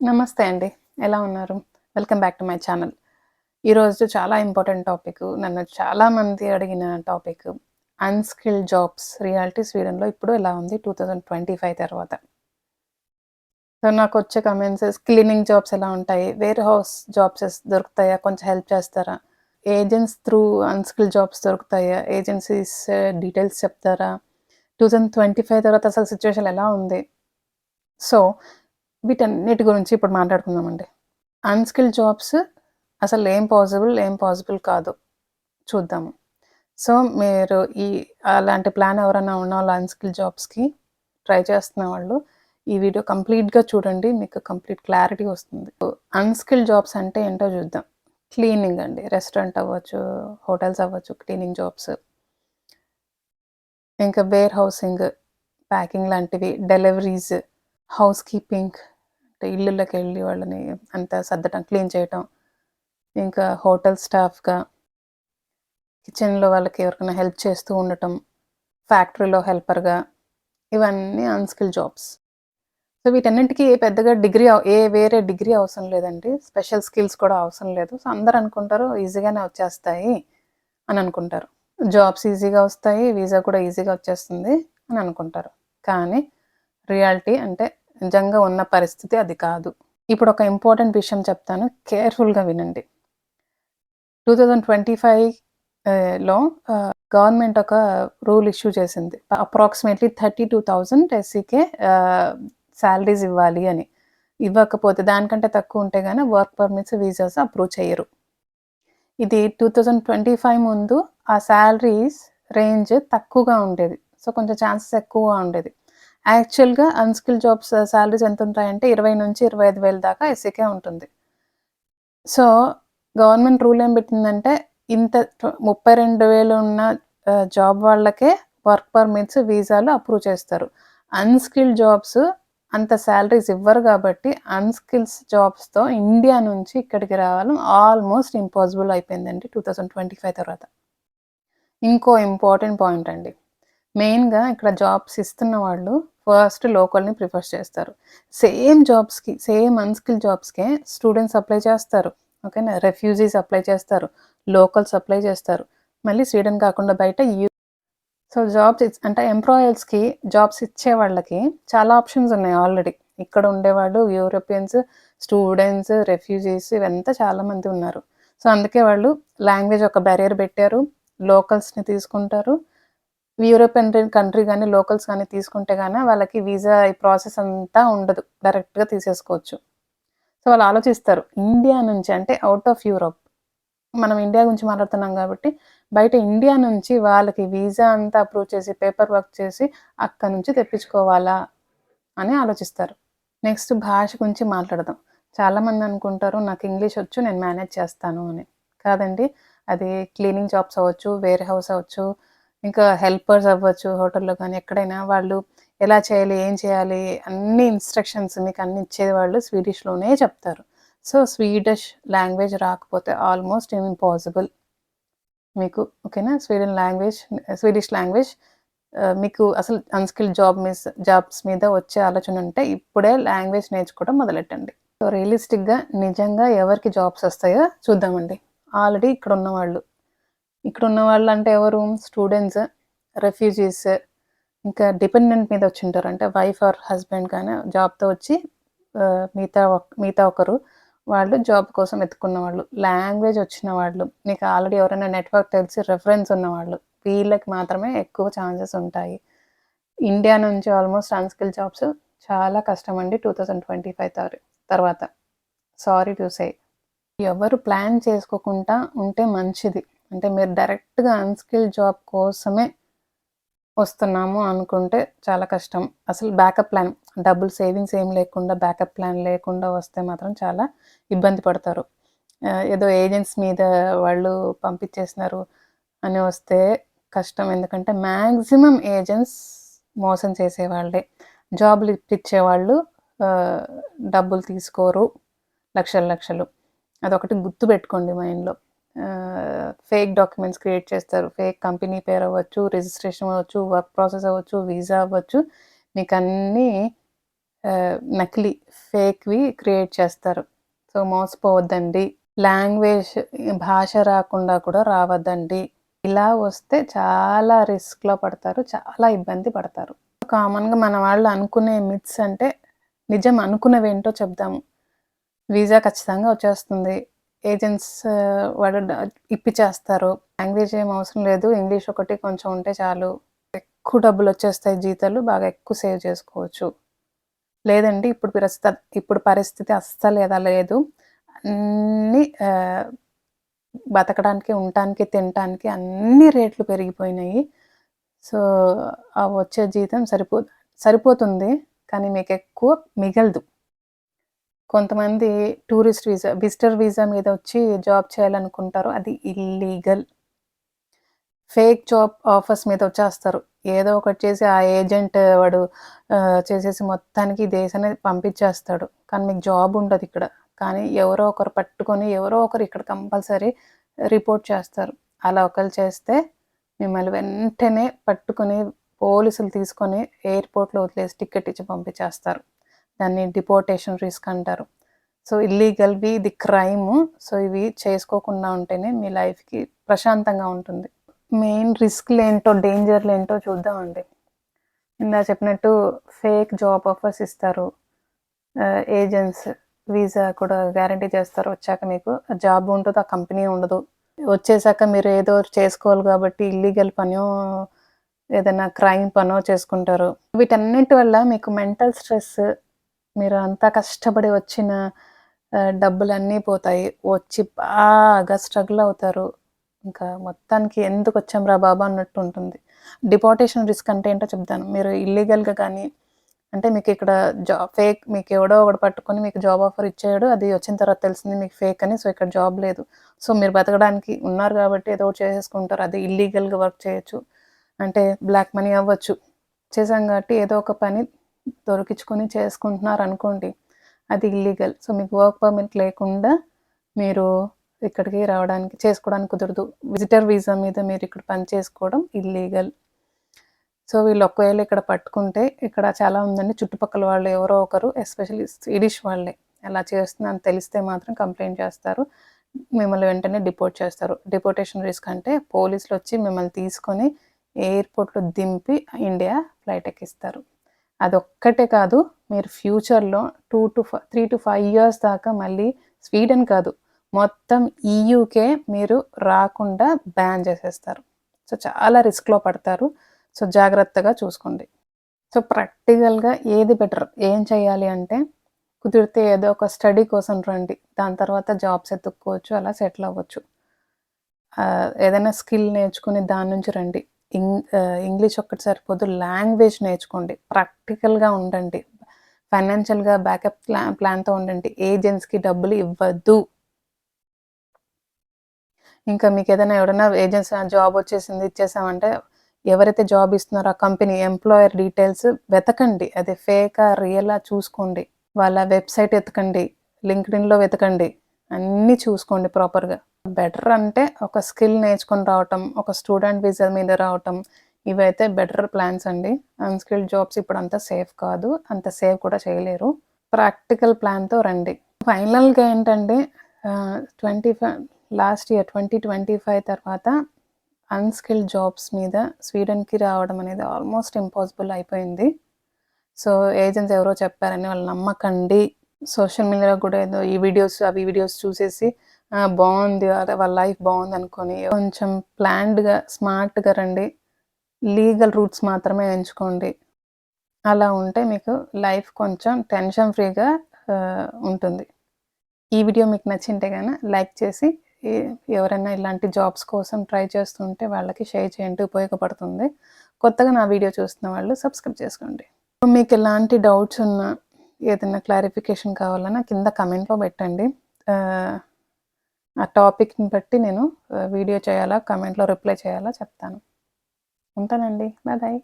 నమస్తే అండి. ఎలా ఉన్నారు? Welcome back to my channel. ఈరోజు చాలా ఇంపార్టెంట్ టాపిక్. నన్ను చాలామంది అడిగిన టాపిక్. అన్‌స్కిల్డ్ జాబ్స్ రియాలిటీ స్వీడన్‌లో ఇప్పుడు ఎలా ఉంది 2025 తర్వాత. సో, నాకు వచ్చే కమెంట్స్ క్లీనింగ్ జాబ్స్ ఎలా ఉంటాయి? వేర్ హౌస్ జాబ్స్ దొరుకుతాయా? కొంచెం హెల్ప్ చేస్తారా? ఏజెంట్స్ త్రూ అన్‌స్కిల్డ్ జాబ్స్ దొరుకుతాయా? ఏజెన్సీస్ డీటెయిల్స్ uh, చెప్తారా? 2025 తర్వాత అసలు సిచ్యువేషన్ ఎలా ఉంది? సో, వీటన్నిటి గురించి ఇప్పుడు మాట్లాడుకుందామండి. అన్స్కిల్ జాబ్స్ అసలు ఏం పాసిబుల్, ఏం పాసిబుల్ కాదు. చూద్దాము. సో, మీరు ఈ అలాంటి ప్లాన్ ఎవరైనా ఉన్నవాళ్ళు అన్స్కిల్ జాబ్స్‌కి ట్రై చేస్తున్న వాళ్ళు ఈ వీడియో కంప్లీట్‌గా చూడండి. మీకు కంప్లీట్ క్లారిటీ వస్తుంది. అన్స్కిల్ జాబ్స్ అంటే ఏంటో చూద్దాం. క్లీనింగ్ అండి. రెస్టారెంట్ అవ్వచ్చు, హోటల్స్ అవ్వచ్చు, క్లీనింగ్ జాబ్స్. ఇంకా వేర్ హౌసింగ్, ప్యాకింగ్ లాంటివి, డెలివరీస్, హౌస్ కీపింగ్ అంటే ఇల్లులకెళ్ళి వాళ్ళని అంతా సర్దటం, క్లీన్ చేయటం. ఇంకా హోటల్ స్టాఫ్‌గా కిచెన్‌లో వాళ్ళకి ఎవరికైనా హెల్ప్ చేస్తూ ఉండటం. ఫ్యాక్టరీలో హెల్పర్‌గా ఇవన్నీ అన్స్కిల్ జాబ్స్. సో, వీటన్నింటికి పెద్దగా డిగ్రీ ఏ వేరే డిగ్రీ అవసరం లేదండి. స్పెషల్ స్కిల్స్ కూడా అవసరం లేదు. సో, అందరు అనుకుంటారు ఈజీగానే వచ్చేస్తాయి అని అనుకుంటారు. జాబ్స్ ఈజీగా వస్తాయి. వీసా కూడా ఈజీగా వచ్చేస్తుంది అని అనుకుంటారు. కానీ రియాలిటీ అంటే నిజంగా ఉన్న పరిస్థితి అది కాదు. ఇప్పుడు ఒక ఇంపార్టెంట్ విషయం చెప్తాను. కేర్‌ఫుల్‌గా వినండి. 2025 ఆహ్, లో ఫైవ్లో గవర్నమెంట్ ఒక రూల్ ఇష్యూ చేసింది. అప్రాక్సిమేట్‌లీ 32,000 ఎస్‌సీకే శాలరీస్ ఇవ్వాలి అని. ఇవ్వకపోతే దానికంటే తక్కువ ఉంటే కానీ వర్క్ పర్మిట్స్, వీసాస్ అప్రూవ్ చేయరు ఇది 2025 ముందు ఆ శాలరీస్ రేంజ్ తక్కువగా ఉండేది. సో, కొంచెం ఛాన్సెస్ ఎక్కువగా ఉండేది. యాక్చువల్‌గా అన్స్కిల్ జాబ్స్ శాలరీస్ ఎంత ఉంటాయంటే ఇరవై నుంచి ఇరవై ఐదు వేల దాకా ఎస్‌సీకే ఉంటుంది. సో, గవర్నమెంట్ రూల్ ఏం పెట్టిందంటే ఇంత ముప్పై రెండు వేలు ఉన్న జాబ్ వాళ్ళకే వర్క్ పర్మిట్స్, వీసాలు అప్రూవ్ చేస్తారు. అన్‌స్కిల్డ్ జాబ్స్ అంత సాలరీస్ ఇవ్వరు కాబట్టి అన్‌స్కిల్స్ జాబ్స్‌తో ఇండియా నుంచి ఇక్కడికి రావడం ఆల్‌మోస్ట్ ఇంపాసిబుల్ అయిపోయిందండి 2025 తర్వాత. ఇంకో ఇంపార్టెంట్ పాయింట్ అండి. మెయిన్‌గా ఇక్కడ జాబ్స్ ఇస్తున్న వాళ్ళు ఫస్ట్ లోకల్‌ని ప్రిఫర్ చేస్తారు. సేమ్ జాబ్స్‌కి సేమ్ అన్స్కిల్ జాబ్స్‌కే స్టూడెంట్స్ అప్లై చేస్తారు. ఓకేనా? రెఫ్యూజీస్ అప్లై చేస్తారు. లోకల్స్ అప్లై చేస్తారు. మళ్ళీ స్వీడన్ కాకుండా బయట యూ సో, జాబ్స్ ఇచ్ అంటే ఎంప్లాయర్స్‌కి జాబ్స్ ఇచ్చే వాళ్ళకి చాలా ఆప్షన్స్ ఉన్నాయి ఆల్రెడీ. ఇక్కడ ఉండేవాళ్ళు యూరోపియన్స్, స్టూడెంట్స్, రెఫ్యూజీస్ ఇవంతా చాలామంది ఉన్నారు. సో, అందుకే వాళ్ళు లాంగ్వేజ్ ఒక బ్యారియర్ పెట్టారు. లోకల్స్‌ని తీసుకుంటారు. యూరోపియన్ కంట్రీ కానీ లోకల్స్ కానీ తీసుకుంటే కానీ వాళ్ళకి వీసా ఈ ప్రాసెస్ అంతా ఉండదు. డైరెక్ట్‌గా తీసేసుకోవచ్చు. సో, వాళ్ళు ఆలోచిస్తారు. ఇండియా నుంచి అంటే అవుట్ ఆఫ్ యూరోప్. మనం ఇండియా గురించి మాట్లాడుతున్నాం కాబట్టి బయట ఇండియా నుంచి వాళ్ళకి వీసా అంతా అప్రూవ్ చేసి, పేపర్ వర్క్ చేసి అక్కడి నుంచి తెప్పించుకోవాలా అని ఆలోచిస్తారు. నెక్స్ట్ భాష గురించి మాట్లాడదాం. చాలామంది అనుకుంటారు నాకు ఇంగ్లీష్ వచ్చు నేను మేనేజ్ చేస్తాను అని. కాదండి. అది క్లీనింగ్ జాబ్స్ అవ్వచ్చు, వేర్ హౌస్ అవ్వచ్చు, ఇంకా హెల్పర్స్ అవ్వచ్చు హోటల్‌లో కానీ ఎక్కడైనా వాళ్ళు ఎలా చేయాలి? ఏం చేయాలి? అన్ని ఇన్‌స్ట్రక్షన్స్ మీకు అన్ని ఇచ్చేవాళ్ళు స్వీడిష్‌లోనే చెప్తారు. సో, స్వీడిష్ లాంగ్వేజ్ రాకపోతే ఆల్‌మోస్ట్ ఇంపాసిబుల్. మీకు ఓకేనా? స్వీడన్ లాంగ్వేజ్ స్వీడిష్ లాంగ్వేజ్ మీకు అసలు అన్‌స్కిల్డ్ జాబ్ మిస్ జాబ్స్ మీద వచ్చే ఆలోచన ఉంటే ఇప్పుడే లాంగ్వేజ్ నేర్చుకోవడం మొదలెట్టండి. సో, రియలిస్టిక్‌గా నిజంగా ఎవరికి జాబ్స్ వస్తాయో చూద్దామండి. ఆల్రెడీ ఇక్కడ ఉన్నవాళ్ళు. ఇక్కడ ఉన్నవాళ్ళు అంటే ఎవరు? స్టూడెంట్స్, రెఫ్యూజీస్ ఇంకా డిపెండెంట్ మీద వచ్చి ఉంటారు అంటే వైఫ్ ఆర్ హస్బెండ్ కానీ జాబ్‌తో వచ్చి మిగతా మిగతా ఒకరు వాళ్ళు జాబ్ కోసం వెతుక్కున్న వాళ్ళు. లాంగ్వేజ్ వచ్చిన వాళ్ళు. మీకు ఆల్రెడీ ఎవరైనా నెట్‌వర్క్ తెలిసి రెఫరెన్స్ ఉన్నవాళ్ళు. వీళ్ళకి మాత్రమే ఎక్కువ ఛాన్సెస్ ఉంటాయి. ఇండియా నుంచి ఆల్‌మోస్ట్ అన్స్కిల్ జాబ్స్ చాలా కష్టమండి 2025 తర్ తర్వాత. Sorry to say. ఎవరు ప్లాన్ చేసుకోకుండా ఉంటే మంచిది. అంటే మీరు డైరెక్ట్‌గా అన్స్కిల్ జాబ్ కోసమే వస్తున్నాము అనుకుంటే చాలా కష్టం. అసలు బ్యాకప్ ప్లాన్ డబ్బులు సేవింగ్స్ ఏం లేకుండా బ్యాకప్ ప్లాన్ లేకుండా వస్తే మాత్రం చాలా ఇబ్బంది పడతారు. ఏదో ఏజెంట్స్ మీద వాళ్ళు పంపించేసినారు అని వస్తే కష్టం. ఎందుకంటే మ్యాక్సిమం ఏజెంట్స్ మోసం చేసేవాళ్ళే. జాబులు ఇప్పించేవాళ్ళు డబ్బులు తీసుకోరు. లక్షలు లక్షలు. అదొకటి గుర్తుపెట్టుకోండి మైండ్‌లో. ఫేక్ డాక్యుమెంట్స్ క్రియేట్ చేస్తారు. ఫేక్ కంపెనీ పేరు అవ్వచ్చు, రిజిస్ట్రేషన్ అవ్వచ్చు, వర్క్ ప్రాసెస్ అవ్వచ్చు, వీసా అవ్వచ్చు. మీకు అన్నీ నకిలీ ఫేక్వి క్రియేట్ చేస్తారు. సో మోసపోవద్దండి. లాంగ్వేజ్ భాష రాకుండా కూడా రావద్దండి. ఇలా వస్తే చాలా రిస్క్లో పడతారు చాలా ఇబ్బంది పడతారు. కామన్గా మన వాళ్ళు అనుకునే మిత్స్ అంటే నిజం అనుకున్నవేంటో చెప్దాము. వీసా ఖచ్చితంగా వచ్చేస్తుంది. ఏజెంట్స్ వాడు ఇప్పిచేస్తారు లాంగ్వేజ్ ఏం అవసరం లేదు. ఇంగ్లీష్ ఒకటి కొంచెం ఉంటే చాలు. ఎక్కువ డబ్బులు వచ్చేస్తాయి జీతాలు బాగా ఎక్కువ సేవ్ చేసుకోవచ్చు. లేదండి ఇప్పుడు పరిస్థితి ఇప్పుడు పరిస్థితి అస్సలు ఏదా లేదు. అన్నీ బతకడానికి ఉండటానికి తినటానికి అన్ని రేట్లు పెరిగిపోయినాయి. సో ఆ వచ్చే జీతం సరిపో సరిపోతుంది. కానీ మీకు ఎక్కువ మిగలదు. కొంతమంది టూరిస్ట్ వీసా విజిటర్ వీసా మీద వచ్చి జాబ్ చేయాలనుకుంటారు. అది ఇల్లీగల్ ఫేక్ జాబ్ ఆఫర్స్ మీద వచ్చేస్తారు. ఏదో ఒకటి చేసి ఆ ఏజెంట్ వాడు చేసేసి మొత్తానికి దేశాన్ని పంపించేస్తాడు. కానీ మీకు జాబ్ ఉండదు ఇక్కడ. కానీ ఎవరో ఒకరు పట్టుకొని ఎవరో ఒకరు ఇక్కడ కంపల్సరీ రిపోర్ట్ చేస్తారు. అలా ఒకరు చేస్తే మిమ్మల్ని వెంటనే పట్టుకొని పోలీసులు తీసుకొని ఎయిర్పోర్ట్లో వదిలేసి టికెట్ ఇచ్చి పంపించేస్తారు. దాన్ని డిపోర్టేషన్ రిస్క్ అంటారు. సో ఇల్లీగల్వి ఇది క్రైమ్. సో ఇవి చేసుకోకుండా ఉంటేనే మీ లైఫ్కి ప్రశాంతంగా ఉంటుంది. మెయిన్ రిస్క్లు ఏంటో డేంజర్లు ఏంటో చూద్దామండి. ఇందా చెప్పినట్టు ఫేక్ జాబ్ ఆఫర్స్ ఇస్తారు. ఏజెంట్స్ వీసా కూడా గ్యారంటీ చేస్తారు వచ్చాక మీకు. జాబ్ ఉంటుంది ఆ కంపెనీ ఉండదు. వచ్చేసాక మీరు ఏదో చేసుకోవాలి కాబట్టి ఇల్లీగల్ పనో ఏదైనా క్రైమ్ పనో చేసుకుంటారు. వీటన్నిటి వల్ల మీకు మెంటల్ స్ట్రెస్ మీరు అంతా కష్టపడి వచ్చిన డబ్బులన్నీ పోతాయి. వచ్చి బాగా స్ట్రగుల్ అవుతారు. ఇంకా మొత్తానికి ఎందుకు వచ్చాం రా బాబా అన్నట్టు ఉంటుంది. డిపోర్టేషన్ రిస్క్ అంటే ఏంటో చెప్తాను. మీరు ఇల్లీగల్గా కానీ అంటే మీకు ఇక్కడ జాబ్ ఫేక్ మీకు ఎవడో ఒకటి పట్టుకొని మీకు జాబ్ ఆఫర్ ఇచ్చాడు అది వచ్చిన తర్వాత తెలిసింది మీకు ఫేక్ అని సో ఇక్కడ జాబ్ లేదు. సో మీరు బతకడానికి ఉన్నారు కాబట్టి ఏదో ఒకటి చేసేసుకుంటారు. అది ఇల్లీగల్గా వర్క్ చేయొచ్చు. అంటే బ్లాక్ మనీ అవ్వచ్చు. చేసాం కాబట్టి ఏదో ఒక పని దొరికించుకొని చేసుకుంటున్నారు అనుకోండి అది ఇల్లీగల్ సో మీకు వర్క్ పర్మిట్ లేకుండా మీరు ఇక్కడికి రావడానికి చేసుకోవడానికి కుదరదు. విజిటర్ వీసా మీద మీరు ఇక్కడ పని చేసుకోవడం ఇల్లీగల్ సో వీళ్ళు ఒకవేళ ఇక్కడ పట్టుకుంటే ఇక్కడ చాలా ఉందండి చుట్టుపక్కల వాళ్ళు ఎవరో ఒకరు ఎస్పెషల్లీ స్వీడిష్ వాళ్ళే. ఎలా చేస్తుందని తెలిస్తే మాత్రం కంప్లైంట్ చేస్తారు. మిమ్మల్ని వెంటనే డిపోర్ట్ చేస్తారు. డిపోర్టేషన్ రిస్క్ అంటే పోలీసులు వచ్చి మిమ్మల్ని తీసుకొని ఎయిర్పోర్ట్లో దింపి ఇండియా ఫ్లైట్ ఎక్కిస్తారు. అదొక్కటే కాదు మీరు ఫ్యూచర్లో two to three to five years దాకా మళ్ళీ స్వీడన్ కాదు మొత్తం ఈయూకే మీరు రాకుండా బ్యాన్ చేసేస్తారు. సో చాలా రిస్క్లో పడతారు. సో జాగ్రత్తగా చూసుకోండి. సో ప్రాక్టికల్గా ఏది బెటర్ ఏం చేయాలి అంటే కుదిరితే ఏదో ఒక స్టడీ కోసం రండి. దాని తర్వాత జాబ్స్ ఎత్తుక్కోవచ్చు అలా సెటిల్ అవ్వచ్చు. ఏదైనా స్కిల్ నేర్చుకుని దాని నుంచి రండి. ఇంగ్లీష్ ఒక్కటి సరిపోదు లాంగ్వేజ్ నేర్చుకోండి. ప్రాక్టికల్గా ఉండండి. ఫైనాన్షియల్గా బ్యాకప్ ప్లాన్ ప్లాన్తో ఉండండి. ఏజెంట్స్కి డబ్బులు ఇవ్వద్దు ఇంకా మీకు ఏదైనా ఎవరైనా ఏజెన్సీ జాబ్ వచ్చేసింది ఇచ్చేసామంటే ఎవరైతే జాబ్ ఇస్తున్నారో ఆ కంపెనీ ఎంప్లాయర్ డీటెయిల్స్ వెతకండి. అది ఫేకా రియలా చూసుకోండి. వాళ్ళ వెబ్సైట్ వెతకండి. లింక్డ్ఇన్లో వెతకండి. అన్నీ చూసుకోండి ప్రాపర్గా. బెటర్ అంటే ఒక స్కిల్ నేర్చుకొని రావటం ఒక స్టూడెంట్ వీసా మీద రావటం ఇవైతే బెటర్ ప్లాన్స్ అండి. అన్స్కిల్డ్ జాబ్స్ ఇప్పుడు అంత సేఫ్ కాదు అంత సేవ్ కూడా చేయలేరు. ప్రాక్టికల్ ప్లాన్తో రండి. ఫైనల్గా ఏంటంటే twenty five last year twenty twenty five తర్వాత అన్స్కిల్డ్ జాబ్స్ మీద స్వీడన్కి రావడం అనేది ఆల్మోస్ట్ ఇంపాసిబుల్ అయిపోయింది. సో ఏజెంట్స్ ఎవరో చెప్పారని వాళ్ళు నమ్మకండి. సోషల్ మీడియాలో కూడా ఏదో ఈ వీడియోస్ అవి వీడియోస్ చూసేసి బాగుంది. అదే వాళ్ళ లైఫ్ బాగుంది అనుకొని కొంచెం ప్లాన్డ్గా స్మార్ట్గా రండి. లీగల్ రూట్స్ మాత్రమే ఎంచుకోండి. అలా ఉంటే మీకు లైఫ్ కొంచెం టెన్షన్ ఫ్రీగా ఉంటుంది. ఈ వీడియో మీకు నచ్చింటే కానీ లైక్ చేసి ఎవరైనా ఇలాంటి జాబ్స్ కోసం ట్రై చేస్తుంటే వాళ్ళకి షేర్ చేయండి. ఉపయోగపడుతుంది. కొత్తగా నా వీడియో చూస్తున్న వాళ్ళు సబ్స్క్రైబ్ చేసుకోండి. మీకు ఎలాంటి డౌట్స్ ఉన్నా ఏదైనా క్లారిఫికేషన్ కావాలన్నా కింద కమెంట్లో పెట్టండి. ఆ టాపిక్ని బట్టి నేను వీడియో చేయాలా కమెంట్లో రిప్లై చేయాలా చెప్తాను. ఉంటానండి. Bye bye.